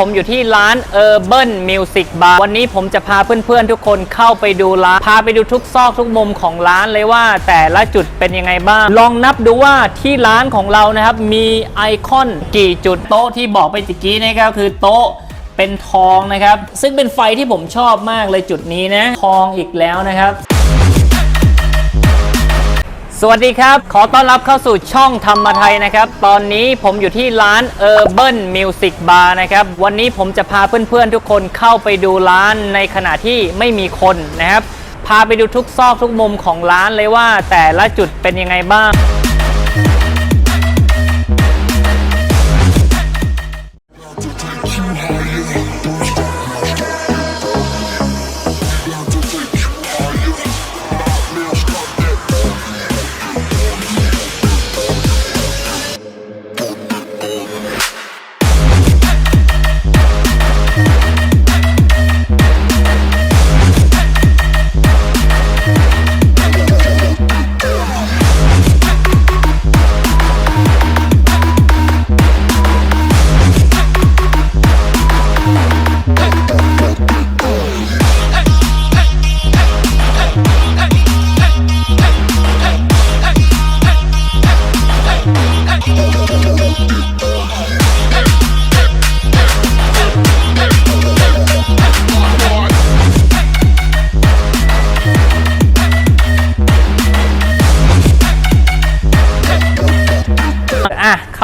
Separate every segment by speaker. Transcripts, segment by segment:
Speaker 1: ผมอยู่ที่ร้าน Urban Music Bar วันนี้ผมจะพาเพื่อนๆทุกคนเข้าไปดูร้าน พาไปดูทุกซอกทุกมุมของร้านเลยว่าแต่ละจุดเป็นยังไงบ้าง ลองนับดูว่าที่ร้านของเรานะครับ มีไอคอนกี่จุดโต๊ะที่บอกไปตะกี้นะครับคือโต๊ะเป็นทองนะครับ ซึ่งเป็นไฟที่ผมชอบมากเลยจุดนี้นะ ทองอีกแล้วนะครับ สวัสดีครับ ขอต้อนรับเข้าสู่ช่องธรรมไทยนะครับ ตอนนี้ผมอยู่ที่ร้าน Urban Music Bar นะครับ วันนี้ผมจะพาเพื่อนๆทุกคนเข้าไปดูร้านในขณะที่ไม่มีคนนะครับ พาไปดูทุกซอกทุกมุมของร้านเลยว่าแต่ละจุดเป็นยังไงบ้าง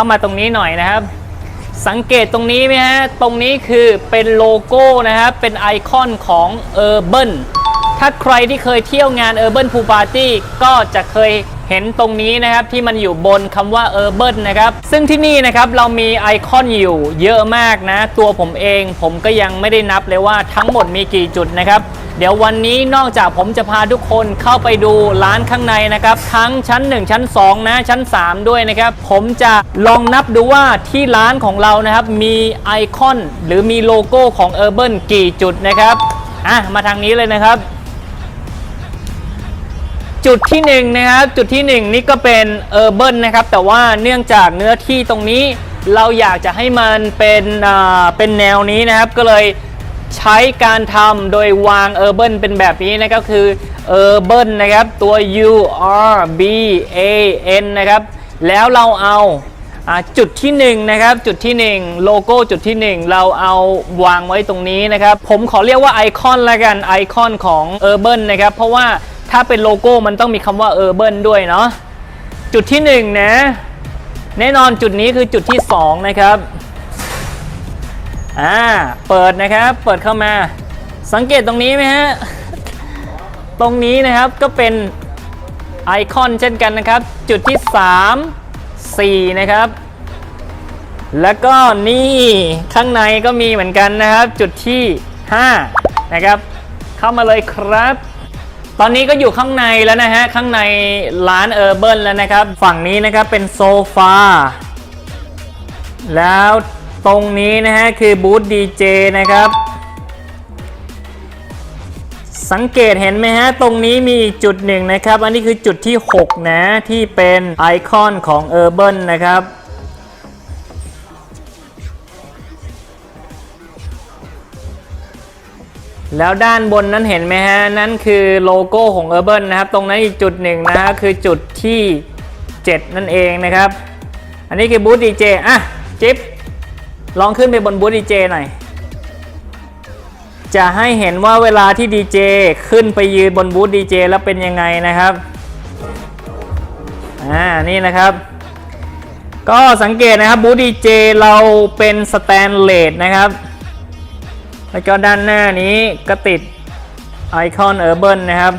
Speaker 1: ามาตรงนี้หน่อยนะครับ สังเกตตรงนี้ไหมฮะ ตรงนี้คือเป็นโลโก้นะครับ เป็นไอคอนของ Urban ถ้าใครที่เคยเที่ยวงาน Urban Pool Party ก็จะเคยเห็นตรงนี้นะครับที่มันอยู่บนคำว่า Urban นะครับ ซึ่งที่นี่นะครับเรามีไอคอนอยู่เยอะมากนะ ตัวผมเองผมก็ยังไม่ได้นับเลยว่าทั้งหมดมีกี่จุดนะครับ เดี๋ยววันนี้นอกจากผมจะพาทุกคนเข้าไปดูร้านข้างในนะครับ ทั้งชั้น 1 ชั้น 2 นะ ชั้น 3 ด้วยนะครับ ผมจะลองนับดูว่าที่ร้านของเรานะครับ มีไอคอนหรือมีโลโก้ของ Urban กี่จุดนะครับอะมาทางนี้เลยนะครับ จุดที่1นงนะครับจุดที่ 1 นี่ก็เป็นเออร์เบินะครับ แต่ว่าเนื่องจากเนื้อที่ตรงนี้เราอยากจะให้มันเป็นเป็นแนวนี้นะครับก็เลย ใช้การทำโดยวางเออร์เบิเป็นแบบนี้นะครับคือเออร์เบินะครับ ตัว U R B A N นะครับ แล้วเราเอาจุดที่1นะครับจุดที่ 1 โลโก้จุดที่ 1 เราเอาวางไว้ตรงนี้นะครับ ผมขอเรียกว่าไอคอนละกันไอคอนของเออร์เบินะครับ เพราะว่าถ้าเป็นโลโก้มันต้องมีคำว่า Urban ด้วยเนาะจุดที่ 1นงนะแน่นอนจุดนี้คือจุดที่ 2 นะครับ อ่า เปิดนะครับ เปิดเข้ามา สังเกตตรงนี้ไหมฮะ ตรงนี้นะครับก็เป็นไอคอนเช่นกันนะครับ จุดที่ 3 4 นะครับ แล้วก็นี่ข้างในก็มีเหมือนกันนะครับ จุดที่ 5 นะครับ เข้ามาเลยครับ ตอนนี้ก็อยู่ข้างในแล้วนะฮะ ข้างในร้านเออร์เบิร์นแล้วนะครับ ฝั่งนี้นะครับเป็นโซฟา แล้ว ตรงนี้นะฮะคือบูธดีเจนะครับ สังเกตเห็นไหมฮะ ตรงนี้มีจุดหนึ่งนะครับ อันนี้คือจุดที่ 6 นะ ที่เป็นไอคอนของ Urban นะครับแล้วด้านบนนั้นเห็นไหมฮะ นั่นคือโลโก้ของ Urban นะครับ ตรงนั้นอีกจุดหนึ่งนะฮะคือจุดที่ 7 นั่นเองนะครับ อันนี้คือบูธดีเจอะจิ๊บ ลองขึ้นไปบนบูธดีเจหน่อย จะให้เห็นว่าเวลาที่ดีเจขึ้นไปยืนบนบูธดีเจแล้วเป็นยังไงนะครับ อ่า นี่นะครับ ก็สังเกตนะครับบูธดีเจเราเป็นสแตนเลสนะครับ แล้วก็ด้านหน้านี้ก็ติดไอคอนเออร์เบินะครับ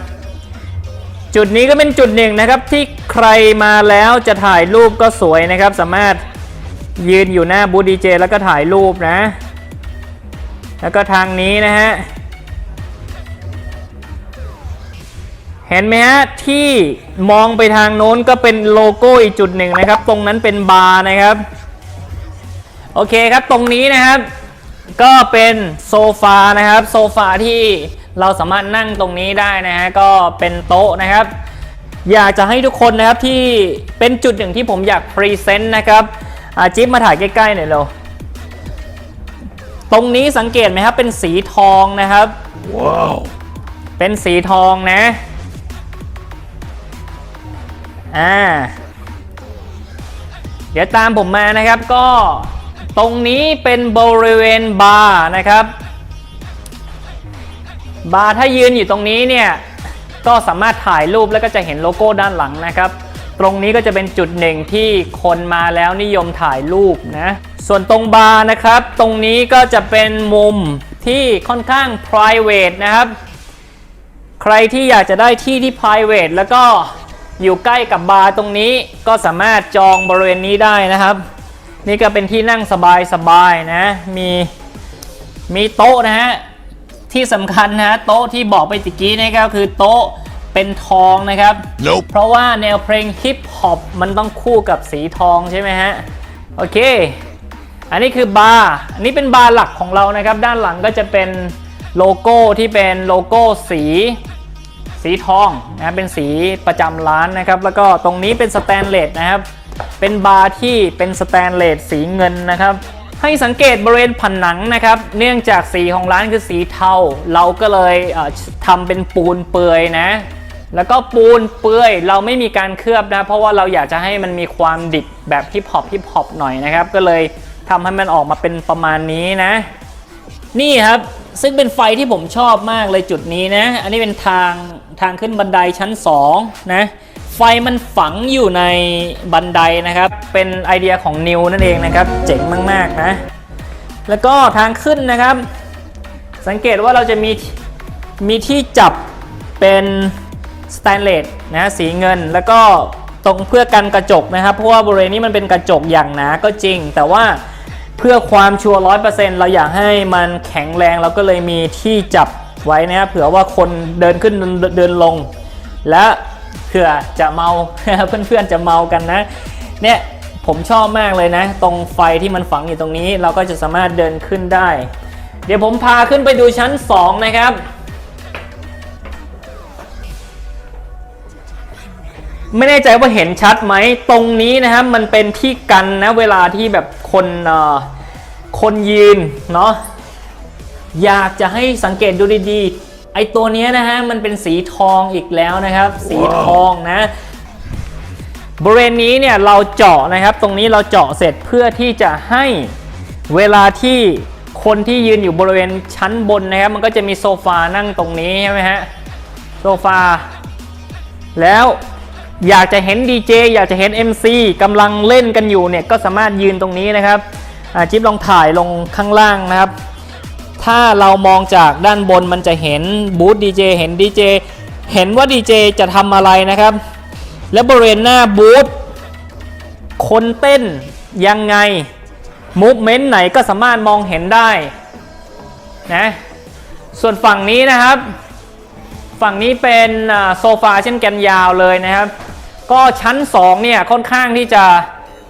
Speaker 1: จุดนี้ก็เป็นจุดหนึ่งนะครับที่ใครมาแล้วจะถ่ายรูปก็สวยนะครับ สามารถ ยืนอยู่หน้าบูธดีเจแล้วก็ถ่ายรูปนะ แล้วก็ทางนี้นะฮะ เห็นไหมฮะ ที่มองไปทางโน้นก็เป็นโลโก้อีกจุดหนึ่งนะครับ ตรงนั้นเป็นบาร์นะครับ โอเคครับตรงนี้นะครับ ก็เป็นโซฟานะครับ โซฟาที่เราสามารถนั่งตรงนี้ได้นะฮะก็เป็นโต๊ะนะครับ อยากจะให้ทุกคนนะครับที่เป็นจุดหนึ่งที่ผมอยากพรีเซนต์นะครับ อาจิ๊บมาถ่ายใกล้ๆหน่อยเร็วตรงนี้สังเกตไหมครับเป็นสีทองนะครับว้าวเป็นสีทองนะอ่าเดี๋ยวตามผมมานะครับก็ตรงนี้เป็นบริเวณบาร์นะครับบาร์ถ้ายืนอยู่ตรงนี้เนี่ยก็สามารถถ่ายรูปแล้วก็จะเห็นโลโก้ด้านหลังนะครับ ตรงนี้ก็จะเป็นจุดหนึ่งที่คนมาแล้วนิยมถ่ายรูปนะ ส่วนตรงบาร์นะครับ ตรงนี้ก็จะเป็นมุมที่ค่อนข้าง private นะครับ ใครที่อยากจะได้ที่ที่ private แล้วก็อยู่ใกล้กับบาร์ตรงนี้ก็สามารถจองบริเวณนี้ได้นะครับ นี่ก็เป็นที่นั่งสบายๆนะ มีมีโต๊ะนะฮะ ที่สำคัญนะฮะโต๊ะที่บอกไปตะกี้นะครับคือโต๊ะ เป็นทองนะครับ
Speaker 2: Nope.
Speaker 1: เพราะว่าแนวเพลงฮิปฮอปมันต้องคู่กับสีทองใช่ไหมฮะ โอเค อันนี้คือบาร์อันนี้เป็นบาร์หลักของเรานะครับ ด้านหลังก็จะเป็นโลโก้ที่เป็นโลโก้สีสีทองนะเป็นสีประจำร้านนะครับ แล้วก็ตรงนี้เป็นสแตนเลสนะครับ เป็นบาร์ที่เป็นสแตนเลสสีเงินนะครับ ให้สังเกตบริเวณผนังนะครับ เนื่องจากสีของร้านคือสีเทา เราก็เลยเอ่อทำเป็นปูนเปือยนะ แล้วก็ปูนเปือยเราไม่มีการเคลือบนะ เพราะว่าเราอยากจะให้มันมีความดิบแบบฮิปฮอปฮิปฮอปหน่อยนะครับ ก็เลยทำให้มันออกมาเป็นประมาณนี้นะ นี่ครับซึ่งเป็นไฟที่ผมชอบมากเลยจุดนี้นะ อันนี้เป็นทางทางขึ้นบันไดชั้น 2 นะ ไฟมันฝังอยู่ในบันไดนะครับ เป็นไอเดียของนิวนั่นเองนะครับ เจ๋งมากๆนะ แล้วก็ทางขึ้นนะครับ สังเกตว่าเราจะมีมีที่จับเป็น สแตนเลสนะสีเงินแล้วก็ตรงเพื่อกันกระจกนะครับเพราะว่าบริเวณนี้มันเป็นกระจกอย่างหนาก็จริง แต่ว่าเพื่อความชัวร์ร้อยเปอร์เซ็นต์เราอยากให้มันแข็งแรงเราก็เลยมีที่จับไว้นะครับเผื่อว่าคนเดินขึ้นเดินเดินลง และเผื่อจะเมาเพื่อนๆจะเมากันนะเนี่ยผมชอบมากเลยนะ ตรงไฟที่มันฝังอยู่ตรงนี้ เราก็จะสามารถเดินขึ้นได้ เดี๋ยวผมพาขึ้นไปดูชั้น 2 นะครับ ไม่แน่ใจว่าเห็นชัดไหมตรงนี้นะครับมันเป็นที่กันนะเวลาที่แบบคนเอ่อคนยืนเนาะอยากจะให้สังเกตดูดีๆ ไอตัวเนี้ยนะฮะมันเป็นสีทองอีกแล้วนะครับ สีทองนะ บริเวณนี้เนี่ยเราเจาะนะครับ ตรงนี้เราเจาะเสร็จเพื่อที่จะให้เวลาที่คนที่ยืนอยู่บริเวณชั้นบนนะครับ มันก็จะมีโซฟานั่งตรงนี้ใช่ไหมฮะโซฟาแล้ว อยากจะเห็นดีเจอยากจะเห็น MC กำลังเล่นกันอยู่เนี่ยก็สามารถยืนตรงนี้นะครับจิ๊บลองถ่ายลงข้างล่างนะครับ ถ้าเรามองจากด้านบนมันจะเห็นบูธดีเจเห็นดีเจเห็นว่าดีเจจะทำอะไรนะครับ และบริเวณหน้าบูธคนเต้นยังไงมูฟเมนต์ไหนก็สามารถมองเห็นได้นะส่วนฝั่งนี้นะครับ ฝั่งนี้เป็นโซฟาเช่นแกนยาวเลยนะครับ ก็ชั้น 2 เนี่ยค่อนข้างที่จะ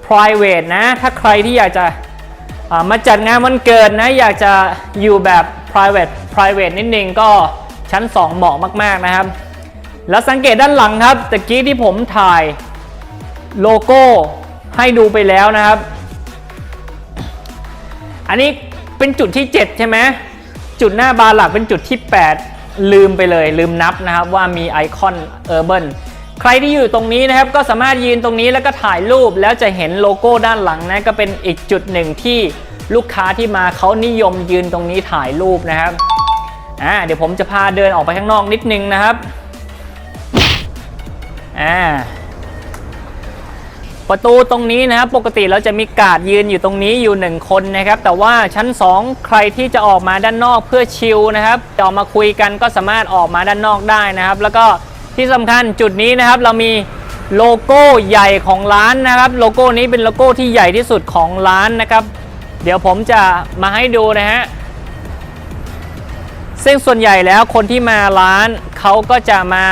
Speaker 1: private นะ ถ้าใครที่อยากจะามาจัดงานวันเกิดนะ อยากจะอยู่แบบ private private นิดนึงก็ชั้น 2 เหมาะมากๆนะครับ แล้วสังเกตด้านหลังครับตะกี้ที่ผมถ่ายโลโก้ให้ดูไปแล้วนะครับ อันนี้เป็นจุดที่ 7 ใช่ไหมจุดหน้าบาร์หลักเป็นจุดที่ 8 ลืมไปเลยลืมนับนะครับว่ามีไอคอนเออร์เบิ ใครที่อยู่ตรงนี้นะครับก็สามารถยืนตรงนี้แล้วก็ถ่ายรูปแล้วจะเห็นโลโก้ด้านหลังนะก็เป็นอีกจุดหนึ่งที่ลูกค้าที่มาเขานิยมยืนตรงนี้ถ่ายรูปนะครับอ่าเดี๋ยวผมจะพาเดินออกไปข้างนอกนิดนึงนะครับอ่าประตูตรงนี้นะครับปกติเราจะมีกาดยืนอยู่ตรงนี้อยู่1คนนะครับ แต่ว่าชั้น 2 ใครที่จะออกมาด้านนอกเพื่อชิลนะครับจะออกมาคุยกันก็สามารถออกมาด้านนอกได้นะครับ แล้วก็ ที่สำคัญจุดนี้นะครับเรามีโลโก้ใหญ่ของร้านนะครับ โลโก้นี้เป็นโลโก้ที่ใหญ่ที่สุดของร้านนะครับ เดี๋ยวผมจะมาให้ดูนะฮะซึ่งส่วนใหญ่แล้วคนที่มาร้านเขาก็จะมา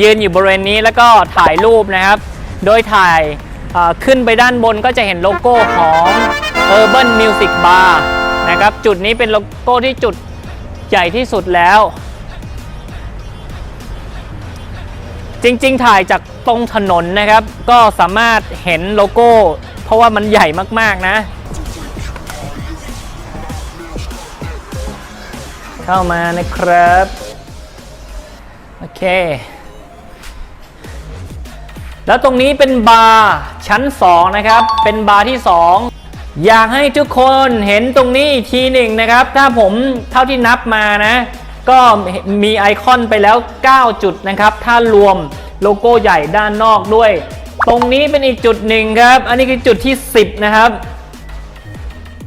Speaker 1: ยืนอยู่บริเวณนี้แล้วก็ถ่ายรูปนะครับ โดยถ่ายขึ้นไปด้านบนก็จะเห็นโลโก้ของ Urban Music Bar นะครับ จุดนี้เป็นโลโก้ที่จุดใหญ่ที่สุดแล้ว จริง ๆ ถ่ายจากตรงถนนนะครับ ก็สามารถเห็นโลโก้ เพราะว่ามันใหญ่มาก ๆ นะ เข้ามานะครับ โอเค แล้วตรงนี้เป็นบาร์ชั้น 2 นะครับ เป็นบาร์ที่ 2อยากให้ทุกคนเห็นตรงนี้อีกทีหนึ่งนะครับ ถ้าผมเท่าที่นับมานะ ก็มีไอคอนไปแล้ว 9 จุดนะครับ ถ้ารวมโลโก้ใหญ่ด้านนอกด้วย ตรงนี้เป็นอีกจุดหนึ่งครับ อันนี้คือจุดที่ 10 นะครับ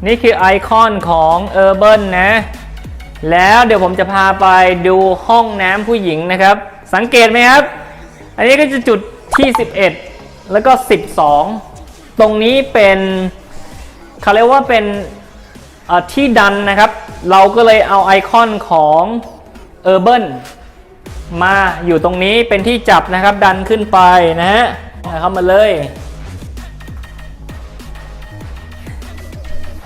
Speaker 1: นี่คือไอคอนของ Urban นะ แล้วเดี๋ยวผมจะพาไปดูห้องน้ำผู้หญิงนะครับ สังเกตไหมครับ อันนี้ก็จะจุดที่ 11 แล้วก็ 12 ตรงนี้เป็นเขาเรียกว่าเป็น ที่ดันนะครับ เราก็เลยเอาไอคอนของ Urban มาอยู่ตรงนี้เป็นที่จับนะครับ ดันขึ้นไปนะฮะเข้ามาเลย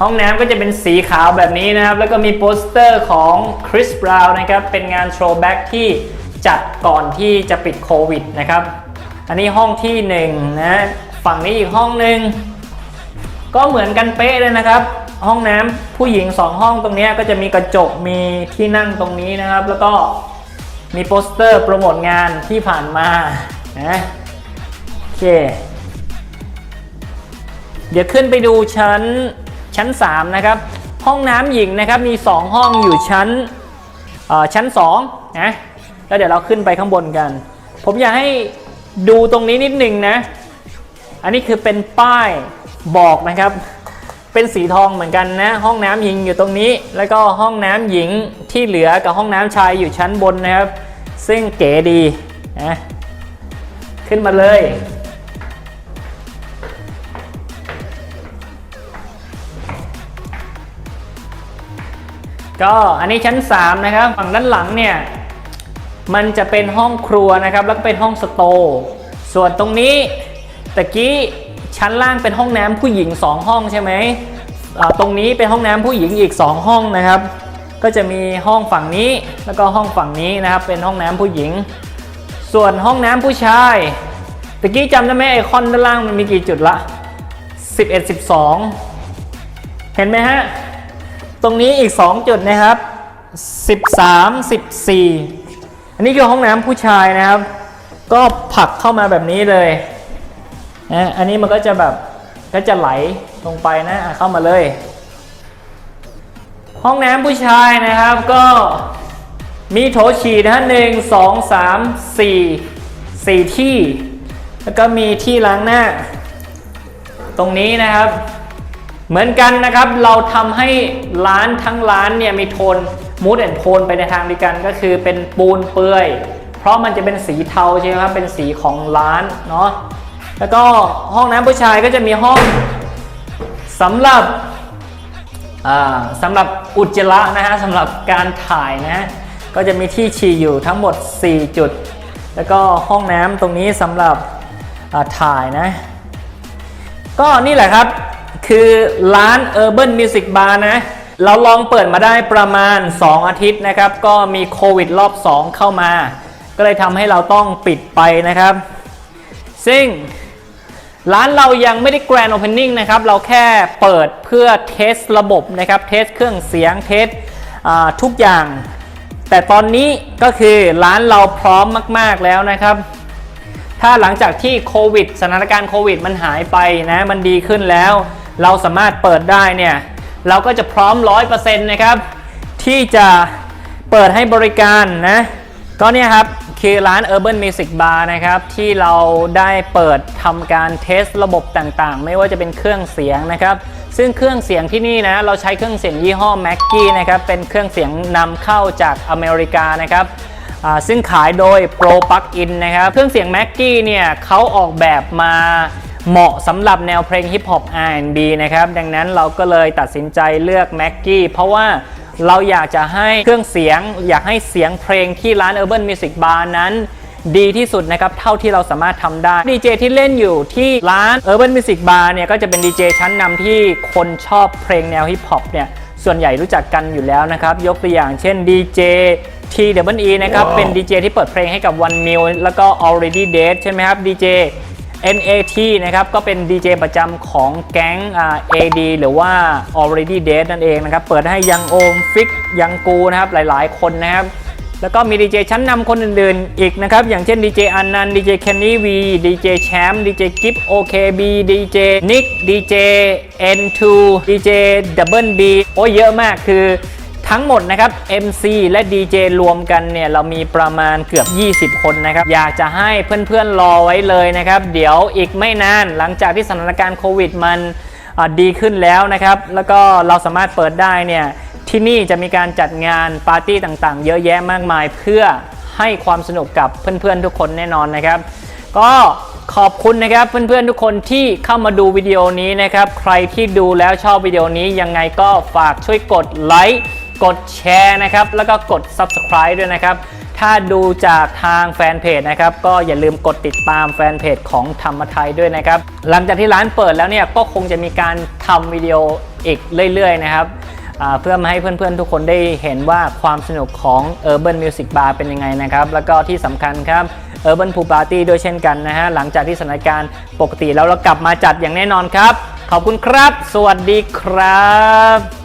Speaker 1: ห้องน้ำก็จะเป็นสีขาวแบบนี้นะครับ แล้วก็มีโปสเตอร์ของคริสบราวน์นะครับ เป็นงาน throwback ที่จัดก่อนที่จะปิดโควิดนะครับ อันนี้ห้องที่หนึ่งนะ ฝั่งนี้อีกห้องหนึ่งก็เหมือนกันเป๊ะเลยนะครับ ห้องน้ำผู้หญิง 2 ห้องตรงนี้ก็จะมีกระจกมีที่นั่งตรงนี้นะครับ แล้วก็มีโปสเตอร์โปรโมทงานที่ผ่านมานะโอเค เดี๋ยวขึ้นไปดูชั้นชั้น 3 นะครับ ห้องน้ำหญิงนะครับมี 2 ห้องอยู่ชั้นชั้น2นะแล้วเดี๋ยวเราขึ้นไปข้างบนกัน ผมอยากให้ดูตรงนี้นิดหนึ่งนะ อันนี้คือเป็นป้ายบอกนะครับ เป็นสีทองเหมือนกันนะ ห้องน้ำหญิงอยู่ตรงนี้ แล้วก็ห้องน้ำหญิงที่เหลือกับห้องน้ำชายอยู่ชั้นบนนะครับ ซึ่งเก๋ดีนะขึ้นมาเลยก็อันนี้ชั้น 3 นะครับ ฝั่งด้านหลังเนี่ย มันจะเป็นห้องครัวนะครับ แล้วก็เป็นห้องสโตส่วนตรงนี้ตะกี้ ชั้นล่างเป็นห้องน้ำผู้หญิง 2 ห้องใช่ไหมตรงนี้เป็นห้องน้ำผู้หญิงอีก 2 ห้องนะครับ ก็จะมีห้องฝั่งนี้แล้วก็ห้องฝั่งนี้นะครับ เป็นห้องน้ำผู้หญิง ส่วนห้องน้ำผู้ชายตะกี้จำได้ไหมไอคอนด้านล่างมันมีกี่จุดละ 11 12 เห็นไหมฮะ ตรงนี้อีก 2 จุดนะครับ 13 14 อันนี้คือห้องน้ำผู้ชายนะครับ ก็ผลักเข้ามาแบบนี้เลย นะอันนี้มันก็จะแบบก็จะไหลลงไปนะะเข้ามาเลย ห้องน้ำผู้ชายนะครับก็มีโถฉี่นะฮะหนึ่งสองสามสี่สี่ที่ แล้วก็มีที่ล้างหน้า ตรงนี้นะครับ เหมือนกันนะครับเราทำให้ร้านทั้งร้านเนี่ยมีโทนมูดแอนโทนไปในทางเดียวกันก็คือเป็นปูนเปื่อย เพราะมันจะเป็นสีเทาใช่ไหมครับเป็นสีของร้านเนาะ แล้วก็ห้องน้ำผู้ชายก็จะมีห้องสำหรับสำหรับอุจจาระนะฮะสำหรับการถ่ายนะฮะก็จะมีที่ฉี่อยู่ทั้งหมด 4 จุด แล้วก็ห้องน้ำตรงนี้สำหรับถ่ายนะ ก็นี่แหละครับคือร้าน Urban Music Bar นะ เราลองเปิดมาได้ประมาณ 2 อาทิตย์นะครับ ก็มีโควิดรอบ 2 เข้ามา ก็เลยทำให้เราต้องปิดไปนะครับ ซึ่ง ร้านเรายังไม่ได้ Grand Opening นะครับ เราแค่เปิดเพื่อเทสระบบนะครับ เทสเครื่องเสียง เทสทุกอย่าง แต่ตอนนี้ก็คือร้านเราพร้อมมาก ๆ แล้วนะครับ ถ้าหลังจากที่โควิดสถานการณ์โควิดมันหายไปนะ มันดีขึ้นแล้ว เราสามารถเปิดได้เนี่ย เราก็จะพร้อม 100%นะครับ ที่จะเปิดให้บริการนะ ก็เนี่ยครับคือร้าน Urban Music Bar นะครับที่เราได้เปิดทำการเทสระบบต่างๆ ไม่ว่าจะเป็นเครื่องเสียงนะครับซึ่งเครื่องเสียงที่นี่นะเราใช้เครื่องเสียงยี่ห้อ m a c k i e นะครับเป็นเครื่องเสียงนำเข้าจากอเมริกานะครับซึ่งขายโดย Pro Plug-in นะครับเครื่องเสียง m a c k i e เนี่ยเขาออกแบบมาเหมาะสำหรับแนวเพลงฮิปฮอป R&B นะครับดังนั้นเราก็เลยตัดสินใจเลือก m a c k i e เพราะว่า เราอยากจะให้เครื่องเสียง อยากให้เสียงเพลงที่ร้าน Urban Music Bar นั้นดีที่สุดนะครับ เท่าที่เราสามารถทำได้ดีเจที่เล่นอยู่ที่ร้าน Urban Music Bar เนี่ยก็จะเป็นดีเจชั้นนำที่คนชอบเพลงแนวฮิปฮอปเนี่ยส่วนใหญ่รู้จักกันอยู่แล้วนะครับ ยกตัวอย่างเช่น DJ T W E นะครับ เป็น DJ ที่เปิดเพลงให้กับ One Mil แล้วก็ Already Dead ใช่ไหมครับ DJ NAT นะครับก็เป็นดีเจประจำของแก๊งอ่า AD หรือว่า Already Dead นั่นเองนะครับ เปิดให้ยังโอมฟิกยังกูนะครับ หลายๆ คนนะครับ แล้วก็มีดีเจชั้นนำคนอื่นๆ อีกนะครับ อย่างเช่นดีเจอันนันดีเจแคนนี่วีดีเจแชมป์ดีเจกิฟโอเคบีดีเจนิกดีเจ N2 ดีเจดับเบิลบีโอ้เยอะมากคือ ทั้งหมดนะครับ MC และ DJ รวมกันเนี่ยเรามีประมาณเกือบ 20 คนนะครับ อยากจะให้เพื่อนๆรอไว้เลยนะครับ เดี๋ยวอีกไม่นานหลังจากที่สถานการณ์โควิดมันดีขึ้นแล้วนะครับ แล้วก็เราสามารถเปิดได้เนี่ยที่นี่จะมีการจัดงานปาร์ตี้ต่างๆ เยอะแยะมากมายเพื่อให้ความสนุกกับเพื่อนๆทุกคนแน่นอนนะครับ ก็ขอบคุณนะครับเพื่อนๆทุกคนที่เข้ามาดูวิดีโอนี้นะครับ ใครที่ดูแล้วชอบวิดีโอนี้ยังไงก็ฝากช่วยกดไลค์ กดแชร์นะครับ แล้วก็กด Subscribe ด้วยนะครับ ถ้าดูจากทางแฟนเพจนะครับ ก็อย่าลืมกดติดตามแฟนเพจของธรรมไทยด้วยนะครับ หลังจากที่ร้านเปิดแล้วเนี่ยก็คงจะมีการทำวิดีโออีกเรื่อยๆนะครับเพื่อมาให้เพื่อนๆทุกคนได้เห็นว่าความสนุกของ Urban Music Bar เป็นยังไงนะครับ แล้วก็ที่สำคัญครับ Urban Pool Party ด้วยเช่นกันนะฮะ หลังจากที่สถานการณ์ปกติแล้วเรากลับมาจัดอย่างแน่นอนครับ ขอบคุณครับ สวัสดีครับ